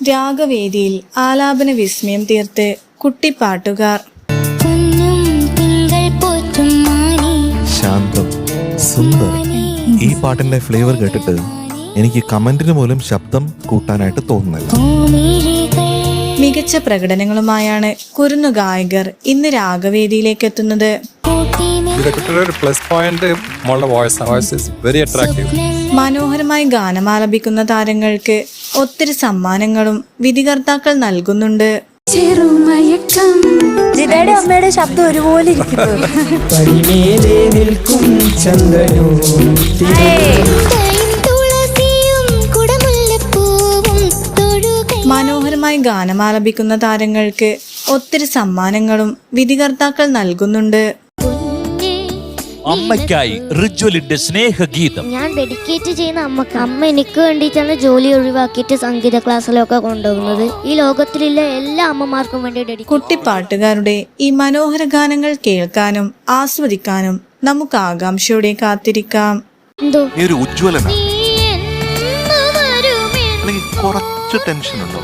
രാഗവേദിയിൽ ആലാപന വിസ്മയം തീർത്ത് കുട്ടിപ്പാട്ടുകാർ ശാന്തം സുന്ദർ. ഈ പാട്ടിന്റെ ഫ്ലേവർ കേട്ടിട്ട് എനിക്ക് കമന്റിന് പോലും ശബ്ദം കൂട്ടാനായിട്ട് തോന്നുന്നില്ല. മികച്ച പ്രകടനങ്ങളുമായാണ് കുരുന്നു ഗായകർ ഇന്ന് രാഗവേദിയിലേക്ക് എത്തുന്നത്. മനോഹരമായി ഗാനമാലപിക്കുന്ന താരങ്ങൾക്ക് ഒത്തിരി സമ്മാനങ്ങളും വിധികർത്താക്കൾ നൽകുന്നുണ്ട്. ജിതയുടെ അമ്മയുടെ ശബ്ദം ഒരുപോലെ ഇരിക്കുന്നു. മനോഹരമായി ഗാനമാലപിക്കുന്ന താരങ്ങൾക്ക് ഒത്തിരി സമ്മാനങ്ങളും വിധികർത്താക്കൾ നൽകുന്നുണ്ട്. കുഞ്ഞേ അമ്മയ്ക്കായി റിജ്വലിന്റെ സ്നേഹഗീതം. ഞാൻ ഡെഡിക്കേറ്റ് ചെയ്യുന്ന അമ്മയ്ക്ക്. അമ്മ എനിക്ക് വേണ്ടിയിട്ടാണ് ജോലി ഒഴിവാക്കിയിട്ട് സംഗീത ക്ലാസ്സിലൊക്കെ കൊണ്ടുപോകുന്നത്. ഈ ലോകത്തിലുള്ള എല്ലാ അമ്മമാർക്കും വേണ്ടി കുട്ടിപ്പാട്ടുകാരുടെ ഈ മനോഹര ഗാനങ്ങൾ കേൾക്കാനും ആസ്വദിക്കാനും നമുക്ക് ആകാംക്ഷയോടെ കാത്തിരിക്കാം. ഒരു ഉജ്ജ്വലനാണ് കുറച്ച് ടെൻഷൻ ഉണ്ടോ?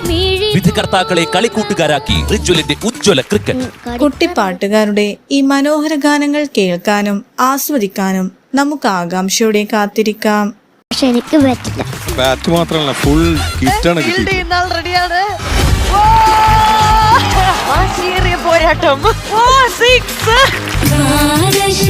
വിധികർത്താക്കളെ കളിക്കൂട്ടുകാരാക്കി റിജ്വലിന്റെ ഉജ്ജ്വല ക്രിക്കറ്റ്. കുട്ടിപ്പാട്ടുകാരുടെ ഈ മനോഹര ഗാനങ്ങൾ കേൾക്കാനും ആസ്വദിക്കാനും നമുക്ക് ആകാംക്ഷയോടെ കാത്തിരിക്കാം. പക്ഷെ എനിക്ക് പറ്റില്ല. ബാറ്റ് മാത്രമല്ല ഫുൾ കിറ്റാണ് റെഡിയാണ് പോരാട്ടം. ഓ സിക്സ് ദ്വാദശ